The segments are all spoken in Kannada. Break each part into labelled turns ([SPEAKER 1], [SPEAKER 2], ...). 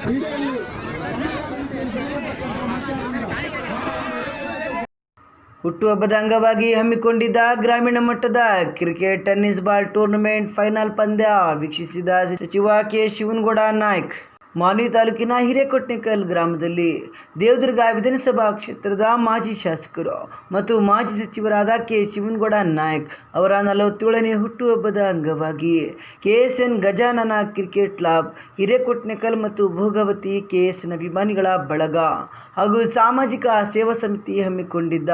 [SPEAKER 1] ಕ್ರೀಡೆಯಲ್ಲಿ
[SPEAKER 2] ಹುಟ್ಟುಹಬ್ಬದ ಅಂಗವಾಗಿ ಹಮ್ಮಿಕೊಂಡಿದ್ದ ಗ್ರಾಮೀಣ ಮಟ್ಟದ cricket tennis ball tournament final ಪಂದ್ಯ ವೀಕ್ಷಿಸಿದ ಸಚಿವ ಕೆ ಶಿವನಗೌಡ ನಾಯ್ಕ್. ಮಾನ್ವಿ ತಾಲೂಕಿನ ಹಿರೇಕೊಟ್ನೆಕಲ್ ಗ್ರಾಮದಲ್ಲಿ ದೇವದುರ್ಗ ವಿಧಾನಸಭಾ ಕ್ಷೇತ್ರದ ಮಾಜಿ ಶಾಸಕರು ಮತ್ತು ಮಾಜಿ ಸಚಿವರಾದ ಕೆ ಶಿವನಗೌಡ ನಾಯಕ್ ಅವರ ನಲವತ್ತೇಳನೇ ಹುಟ್ಟುಹಬ್ಬದ ಅಂಗವಾಗಿ KSN Gajanana cricket club, Hirekotnekal ಮತ್ತು ಭೋಗವತಿ ಕೆಎಸ್ಎನ್ ಅಭಿಮಾನಿಗಳ ಬಳಗ ಹಾಗೂ ಸಾಮಾಜಿಕ ಸೇವಾ ಸಮಿತಿ ಹಮ್ಮಿಕೊಂಡಿದ್ದ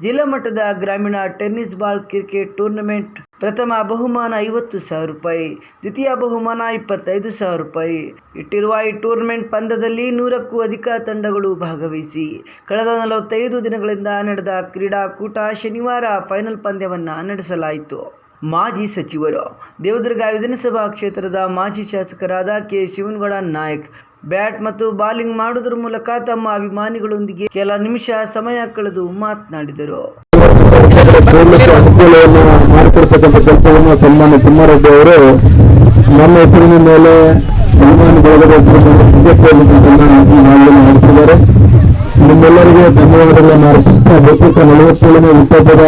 [SPEAKER 2] ಜಿಲ್ಲಾ ಮಟ್ಟದ ಗ್ರಾಮೀಣ ಟೆನ್ನಿಸ್ ಬಾಲ್ ಕ್ರಿಕೆಟ್ ಟೂರ್ನಮೆಂಟ್ ಪ್ರಥಮ ಬಹುಮಾನ ಐವತ್ತು ಸಾವಿರ ರೂಪಾಯಿ, ದ್ವಿತೀಯ ಬಹುಮಾನ ಇಪ್ಪತ್ತೈದು ಸಾವಿರ ರೂಪಾಯಿ. ಇಟ್ಟಿರುವ ಈ ಟೂರ್ನಮೆಂಟ್ ಪಂದ್ಯದಲ್ಲಿ ನೂರಕ್ಕೂ ಅಧಿಕ ತಂಡಗಳು ಭಾಗವಹಿಸಿ, ಕಳೆದ ನಲವತ್ತೈದು ದಿನಗಳಿಂದ ನಡೆದ ಕ್ರೀಡಾಕೂಟ ಶನಿವಾರ ಫೈನಲ್ ಪಂದ್ಯವನ್ನು ನಡೆಸಲಾಯಿತು. ಮಾಜಿ ಸಚಿವರು, ದೇವದುರ್ಗ ವಿಧಾನಸಭಾ ಕ್ಷೇತ್ರದ ಮಾಜಿ ಶಾಸಕರಾದ ಕೆ. ಶಿವನಗೌಡ ನಾಯಕ್, ಬ್ಯಾಟ್ ಮತ್ತು ಬಾಲಿಂಗ್ ಮಾಡುವುದರ ಮೂಲಕ ತಮ್ಮ ಅಭಿಮಾನಿಗಳೊಂದಿಗೆ ಕೆಲ ನಿಮಿಷ ಸಮಯ ಕಳೆದು ಮಾತನಾಡಿದರು.
[SPEAKER 1] ಪೂರ್ಣಕ್ಕೆ ಅನುಕೂಲವನ್ನು ಮಾಡಿಕೊಡ್ತಕ್ಕಂಥ ಕೆಲಸವನ್ನು ಸನ್ಮಾನ್ಯ ತಿಮ್ಮಾರೆಡ್ಡಿ ಅವರು ನಮ್ಮ ಹೆಸರಿನ ಮೇಲೆ ಸನ್ಮಾನ್ಯ ಬಳಗದ ಈಗಾಗಲೇ ನಡೆಸಿದ್ದಾರೆ. ನಿಮ್ಮೆಲ್ಲರಿಗೆ ಧನ್ಯವಾದಗಳನ್ನು ಅರ್ಪಿಸ್ತಾ ಬಹುತೇಕ ನಲವತ್ತೇಳನೇ ಹುಟ್ಟುಹಬ್ಬದ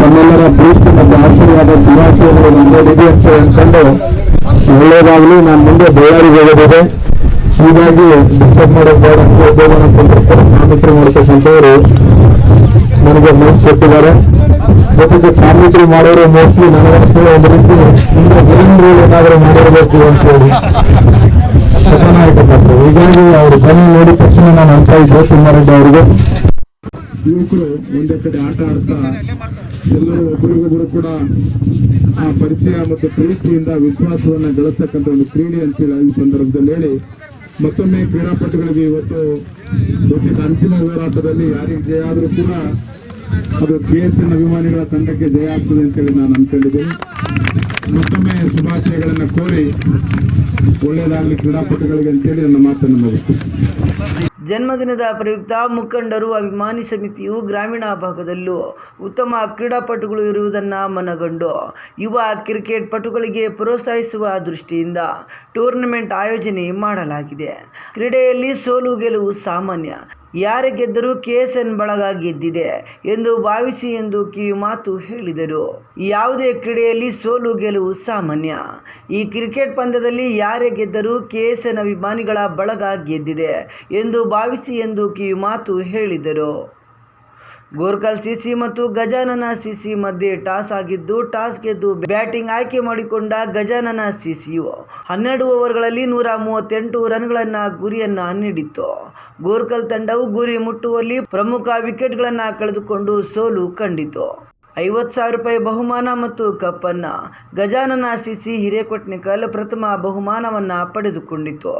[SPEAKER 1] ತಮ್ಮೆಲ್ಲರ ಪ್ರೀತಿ ಮತ್ತು ಆಶೀರ್ವಾದ ಶುಭಾಶಯಗಳು ಮುಂದೆ ಅಂತ ಹೇಳ್ಕೊಂಡು ಒಳ್ಳೆಯದಾಗಲಿ. ನಾನು ಮುಂದೆ ಬಳ್ಳಾರಿಗೆ ಹೋಗೋದಿದೆ. ಹೀಗಾಗಿ ಡಿಸ್ಟರ್ಬ್ ಹೋಗೋಣ ಮಾಡ್ತಕ್ಕಂಥವ್ರು ನನಗೆ ಮಾತು ಕೊಟ್ಟಿದ್ದಾರೆ. ಜೊತೆಗೆ ಕಾರ್ಮಿಕರು ಮಾಡೋರು ಮೋಸ್ಟ್ಲಿ ನನಗನ್ಸುತ್ತೆ ಒಂದು ರೀತಿ ಇಂದ ವಿಲನ್ ಏನಾದರೂ ಮಾಡಿರಬೇಕು ಅಂತ ಹೇಳಿ. ಚೆನ್ನಾಗಿರ್ತಕ್ಕಂಥ ಹೀಗಾಗಿ ಅವರು ಬನ್ನಿ ನೋಡಿದ ತಕ್ಷಣ ನಾನು ಅಂತ ಇದ್ದೆ ಅವರಿಗೆ. ಯುವಕರು ಒಂದೇ ಕಡೆ ಆಟ ಆಡ್ತಾ ಎಲ್ಲರೂ ಒಬ್ಬರಿಗೊಬ್ಬರು ಕೂಡ ಆ ಪರಿಚಯ ಮತ್ತು ಪ್ರೀತಿಯಿಂದ ವಿಶ್ವಾಸವನ್ನು ಗಳಿಸ್ತಕ್ಕಂಥ ಒಂದು ಕ್ರೀಡೆ ಅಂತೇಳಿ ಈ ಸಂದರ್ಭದಲ್ಲಿ ಹೇಳಿ ಮತ್ತೊಮ್ಮೆ ಕ್ರೀಡಾಪಟುಗಳಿಗೆ ಇವತ್ತು ಬಹುತೇಕ ಅಂತಿಮ ಹೋರಾಟದಲ್ಲಿ ಯಾರಿಗೆ ಜಯ ಆದರೂ ಕೂಡ ಅದು ಪಿ ಎಸ್ ಎನ್ ಅಭಿಮಾನಿಗಳ ತಂಡಕ್ಕೆ ಜಯ ಆಗ್ತದೆ ಅಂತೇಳಿ ನಾನು ಅಂದ್ಕೊಂಡಿದ್ದೇನೆ ಮತ್ತೊಮ್ಮೆ ಶುಭಾಶಯಗಳನ್ನು ಕೋರಿ ಒಳ್ಳೆಯದಾಗಲಿ ಕ್ರೀಡಾಪಟುಗಳಿಗೆ ಅಂತೇಳಿ ನನ್ನ ಮಾತನ್ನು ಮುಗಿಸ್ತೀನಿ.
[SPEAKER 2] ಜನ್ಮದಿನದ ಪ್ರಯುಕ್ತ ಮುಖಂಡರು, ಅಭಿಮಾನಿ ಸಮಿತಿಯು ಗ್ರಾಮೀಣ ಭಾಗದಲ್ಲೂ ಉತ್ತಮ ಕ್ರೀಡಾಪಟುಗಳು ಇರುವುದನ್ನು ಮನಗಂಡು ಯುವ ಕ್ರಿಕೆಟ್ ಪಟುಗಳಿಗೆ ಪ್ರೋತ್ಸಾಹಿಸುವ ದೃಷ್ಟಿಯಿಂದ ಟೂರ್ನಮೆಂಟ್ ಆಯೋಜನೆ ಮಾಡಲಾಗಿದೆ. ಕ್ರೀಡೆಯಲ್ಲಿ ಸೋಲು ಗೆಲುವು ಸಾಮಾನ್ಯ. ಯಾರೇ ಗೆದ್ದರೂ ಕೆಎಸ್ಎನ್ ಬಳಗ ಗೆದ್ದಿದೆ ಎಂದು ಭಾವಿಸಿ ಎಂದು ಕಿವಿ ಮಾತು ಹೇಳಿದರು. ಯಾವುದೇ ಕ್ರೀಡೆಯಲ್ಲಿ ಸೋಲು ಗೆಲುವು ಸಾಮಾನ್ಯ. ಈ ಕ್ರಿಕೆಟ್ ಪಂದ್ಯದಲ್ಲಿ ಯಾರೇ ಗೆದ್ದರೂ ಕೆಎಸ್ಎನ್ ಅಭಿಮಾನಿಗಳ ಬಳಗ ಗೆದ್ದಿದೆ ಎಂದು ಭಾವಿಸಿ ಎಂದು ಕಿವಿ ಮಾತು ಹೇಳಿದರು. ಗೋರ್ಕಲ್ ಸಿಸಿ ಮತ್ತು ಗಜಾನನ ಸಿಸಿ ಮಧ್ಯೆ ಟಾಸ್ ಆಗಿದ್ದು, ಟಾಸ್ ಗೆದ್ದು ಬ್ಯಾಟಿಂಗ್ ಆಯ್ಕೆ ಮಾಡಿಕೊಂಡ ಗಜಾನನ ಸಿಸಿಯು ಹನ್ನೆರಡು ಓವರ್ಗಳಲ್ಲಿ ನೂರ ಮೂವತ್ತೆಂಟು ರನ್ಗಳನ್ನ ಗುರಿಯನ್ನ ನೀಡಿತ್ತು. ಗೋರ್ಕಲ್ ತಂಡವು ಗುರಿ ಮುಟ್ಟುವಲ್ಲಿ ಪ್ರಮುಖ ವಿಕೆಟ್ಗಳನ್ನು ಕಳೆದುಕೊಂಡು ಸೋಲು ಕಂಡಿತು. ಐವತ್ತು ಸಾವಿರ ರೂಪಾಯಿ ಬಹುಮಾನ ಮತ್ತು ಕಪ್ಪನ್ನು ಗಜಾನನ ಸಿಸಿ ಹಿರೇಕೊಟ್ನಿಕಲ್ ಪ್ರಥಮ ಬಹುಮಾನವನ್ನು ಪಡೆದುಕೊಂಡಿತು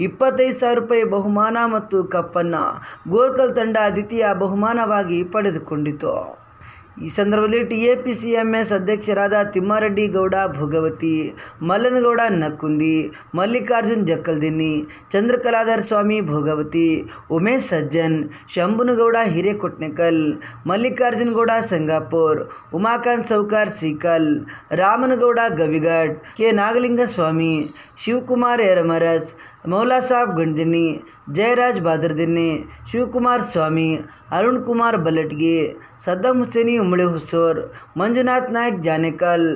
[SPEAKER 2] ಇಪ್ಪತ್ತೈದು ಸಾವಿರ ರೂಪಾಯಿ ಬಹುಮಾನ ಮತ್ತು ಕಪ್ಪನ್ನು ಗೋರ್ಕಲ್ ತಂಡ ದ್ವಿತೀಯ ಬಹುಮಾನವಾಗಿ ಪಡೆದುಕೊಂಡಿತು ಈ ಸಂದರ್ಭದಲ್ಲಿ T A P C M S ಅಧ್ಯಕ್ಷರಾದ ತಿಮ್ಮಾರೆಡ್ಡಿ ಗೌಡ, ಭೋಗವತಿ, ಮಲ್ಲನಗೌಡ ನಕ್ಕುಂದಿ, ಮಲ್ಲಿಕಾರ್ಜುನ್ ಜಕ್ಕಲ್ದಿನ್ನಿ, ಚಂದ್ರಕಲಾಧರ್ ಸ್ವಾಮಿ ಭೋಗವತಿ, ಉಮೇಶ್ ಸಜ್ಜನ್, ಶಂಭುನಗೌಡ ಹಿರೇಕೊಟ್ನೆಕಲ್, ಮಲ್ಲಿಕಾರ್ಜುನ್ ಗೌಡ ಸಂಗಾಪುರ್, ಉಮಾಕಾಂತ್ ಸೌಕಾರ್ ಸೀಕಲ್, ರಾಮನಗೌಡ ಗವಿಗಡ್ ಕೆ ನಾಗಲಿಂಗ ಸ್ವಾಮಿ ಶಿವಕುಮಾರ್ ಎರಮರಸ್ मौला साहब गंजनी जयराज बादरदिने शिव कुमार स्वामी, अरुण कुमार बलटगी, सद्दम हुसैनी उमड़े हुसोर मंजुनाथ नायक जानेकल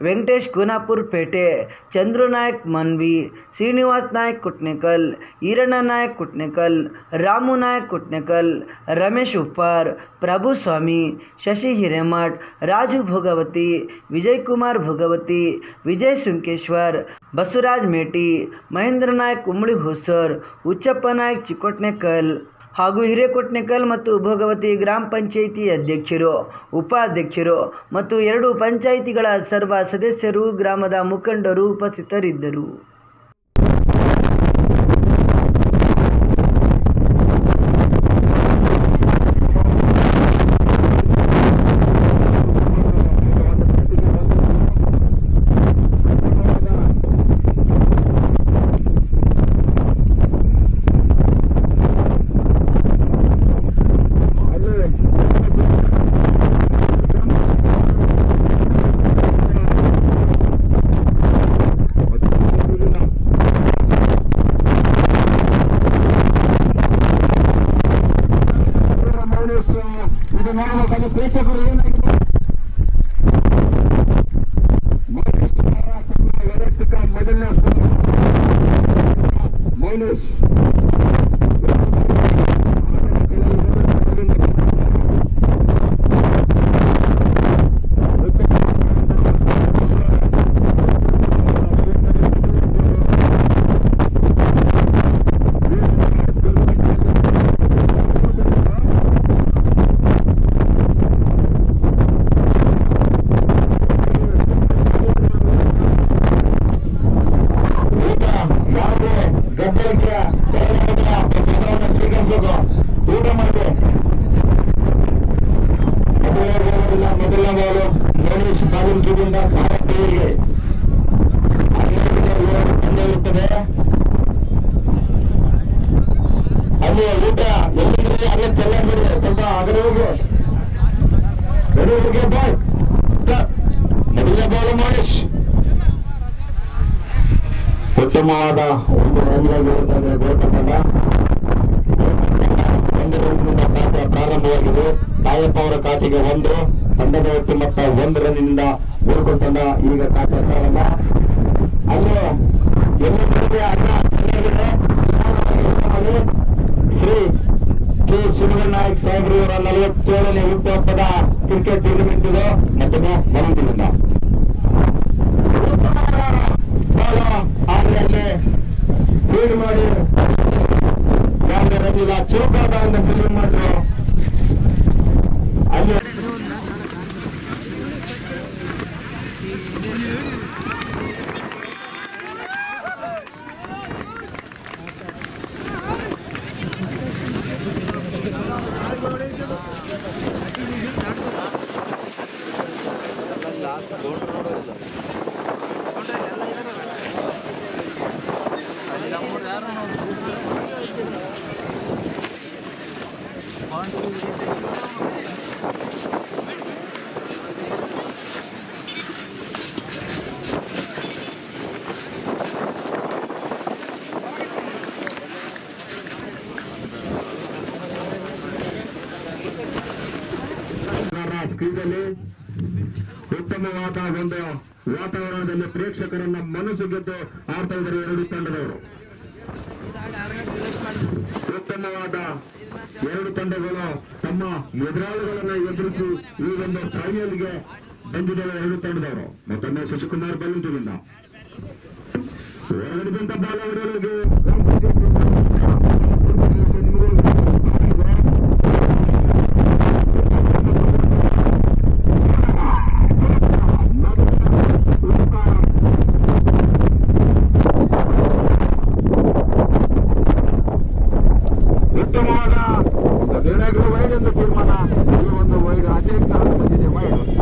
[SPEAKER 2] ವೆಂಕಟೇಶ್ ಕೋನಾಪುರ್ ಪೇಟೆ ಚಂದ್ರು ನಾಯಕ್ ಮನ್ವಿ ಶ್ರೀನಿವಾಸ್ ನಾಯಕ್ ಕುಟ್ನೇಕಲ್ ಈರಣ್ಣ ನಾಯಕ್ ಕುಟ್ನೇಕಲ್ ರಾಮು ನಾಯಕ್ ಕುಟ್ನೇಕಲ್ ರಮೇಶ್ ಉಪ್ಪಾರ್ ಪ್ರಭು ಸ್ವಾಮಿ ಶಶಿ ಹಿರೇಮಠ್ ರಾಜು ಭೋಗವತಿ ವಿಜಯ್ ಕುಮಾರ್ ಭೋಗವತಿ ವಿಜಯ್ ಸುಂಕೇಶ್ವರ್ ಬಸವರಾಜ್ ಮೇಟಿ ಮಹೇಂದ್ರ ನಾಯಕ್ ಉಮ್ಮಳಿ ಹೊಸರ್ ಉಚ್ಚಪ್ಪ ನಾಯಕ್ ಚಿಕ್ಕೋಟ್ನೇಕಲ್ ಹಾಗೂ ಹಿರೇಕೊಟ್ನೆಕಲ್ ಮತ್ತು ಭೋಗವತಿ ಗ್ರಾಮ ಪಂಚಾಯಿತಿ ಅಧ್ಯಕ್ಷರು, ಉಪಾಧ್ಯಕ್ಷರು ಮತ್ತು ಎರಡು ಪಂಚಾಯಿತಿಗಳ ಸರ್ವ ಸದಸ್ಯರು ಗ್ರಾಮದ ಮುಖಂಡರು ಉಪಸ್ಥಿತರಿದ್ದರು.
[SPEAKER 3] ಅದು ನಾನು ಅದನ್ನು ಪೇಚಕರು ಏನಾಗಿ ಗೋಲವಿಲ್ಲ ಮೊದಲನೇ ಗೋಲು ಗಣೇಶ್ ಕಾಲಿಂಕಿದಿಂದ ಭಾರತೀಯರಿಗೆ ಬಂದಿರುತ್ತದೆ ಅಲ್ಲಿಯ ಊಟ. ಎಲ್ಲಿದೆ ಅಲ್ಲೇ ಚೆಲ್ಲಬೇಡಿ ಸ್ವಲ್ಪ ಅಗಲ ಹೋಗು. ರೆಡಿ ಹೋಗಿ ಮಹೇಶ್. ಉತ್ತಮವಾದ ಒಂದು ರನ್ಗಳಾಗಿರುತ್ತದೆ ಗೋಲ್ಕಂಡ ಒಂದು ರನ್ನಿಂದ ಖಾತೆ ಪ್ರಾರಂಭವಾಗಿದೆ. ತಾಯಪ್ಪ ಅವರ ಖಾತೆಗೆ ಒಂದು. ತಂಡದ ಮೊತ್ತ ಒಂದು ರನ್ನಿನಿಂದ ತಂಡ ಈಗ ಪ್ರಾರಂಭ ಅಲ್ಲೂ ಎಲ್ಲರಿಗೆ ಶ್ರೀ ಕೆ ಶಿವಗನ್ ನಾಯಕ್ ಸಾಹೇಬ್ರು ಇವರ ನಲವತ್ತೇಳನೇ ಹುಟ್ಟುಹಬ್ಬದ ಕ್ರಿಕೆಟ್ ಟೂರ್ನಮೆಂಟ್ ಇದು. ಮತ್ತೊಮ್ಮೆ ಬರುವುದಿಲ್ಲ ಬಾಲ ಆನೆಯಲ್ಲಿ ಫೀಡ್ ಮಾಡಿ ಯಾರೇ ರವಿಲ್ಲ ಚೌಕಾದ ಅಂತ ಫಿಲ್ಮ್ ಮಾಡಿದ್ರು ಅಲ್ಲಿ ಸ್ಕ್ರೀನಲ್ಲಿ ಉತ್ತಮವಾದ ಒಂದು ವಾತಾವರಣದಲ್ಲಿ ಪ್ರೇಕ್ಷಕರನ್ನ ಮನಸ್ಸು ಗೆದ್ದು ಆಡ್ತಾ ಇದ್ದಾರೆ ಎರಡು ತಂಡದವರು. ಉತ್ತಮವಾದ ಎರಡು ತಂಡಗಳು ತಮ್ಮ ಎದುರಾಳಿಗಳನ್ನ ಎದುರಿಸಿ ಈ ಒಂದು ಫೈನಲ್ಗೆ ಬಂದಿದ್ದಾರೆ ಎರಡು ತಂಡದವರು. ಮತ್ತೊಮ್ಮೆ ಶಶಿಕುಮಾರ್ ಬಲಂತೂರಿಂದ ಹೊರಗಡೆದಂತ ಬಾಲ take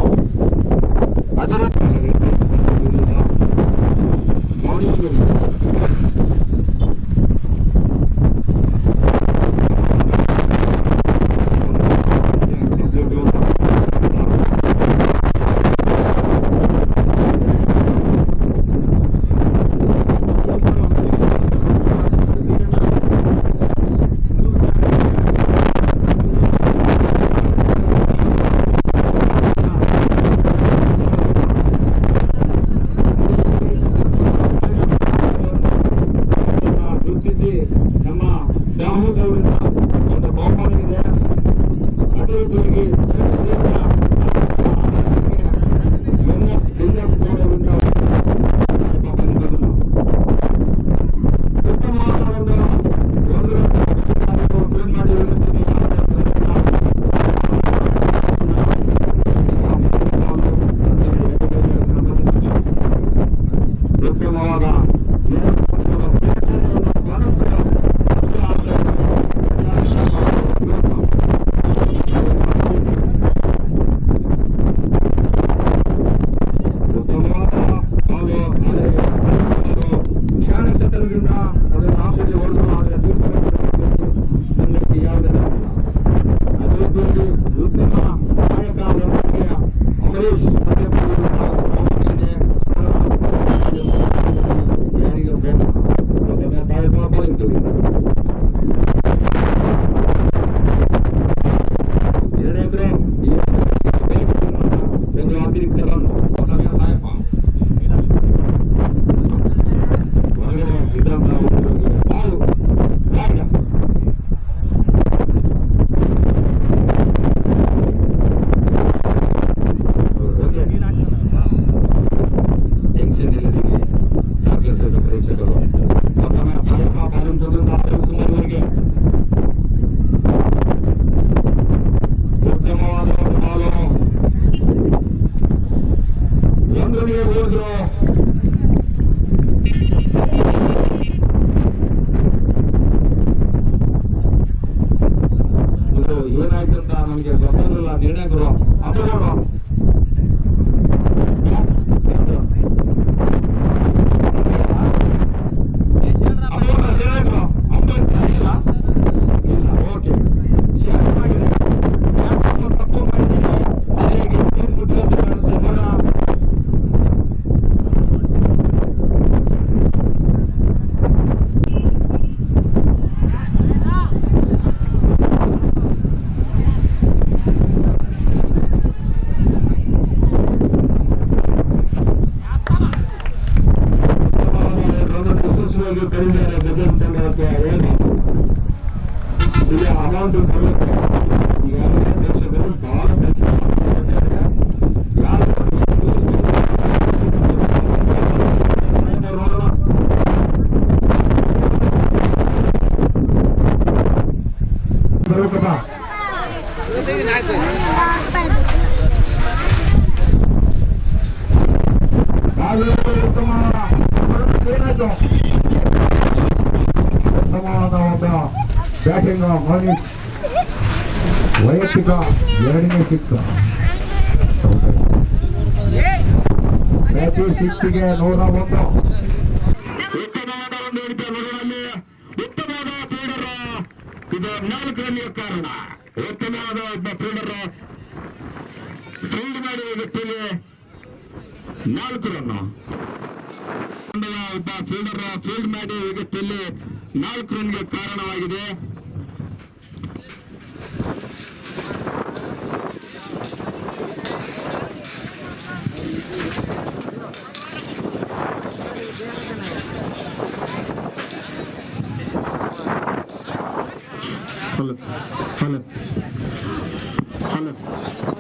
[SPEAKER 3] నిర్ణయం కూడా అమ్ముకోవడం ಉತ್ತಮ ಏನಾಯ್ತು ಉತ್ತಮವಾದ ಒಂದು ಬ್ಯಾಟಿಂಗ್ ಮೋನಿಕ್ ವೈಯಕ್ತಿಕ ಎರಡನೇ ಸಿಕ್ಸ್ ಪ್ರತಿ ಸಿಕ್ಸ್ಗೆ ನೂರ ಒಂದು ಉತ್ತಮವಾದ ಒಂದು ಹಿಡಿತ ಮಗುವಲ್ಲಿ ಉತ್ತಮವಾದ ಫೀಲ್ಡರ್ ಇದು ನಾಲ್ಕು ರನ್ನಿಗೆ ಕಾರಣ. ಉತ್ತಮವಾದ ಒಬ್ಬ ಫೀಲ್ಡರ್ ಫೀಲ್ಡ್ ಮಾಡಿದ ವ್ಯಕ್ತಿಗೆ ನಾಲ್ಕು ರನ್ನು ಒಬ್ಬ ಫೀಲ್ಡರ್ ಫೀಲ್ಡ್ ಮಾಡಿ ವ್ಯಕ್ತಿಯಲ್ಲಿ ನಾಲ್ಕು ರನ್ಗೆ ಕಾರಣವಾಗಿದೆ. Halep. Halep. Halep.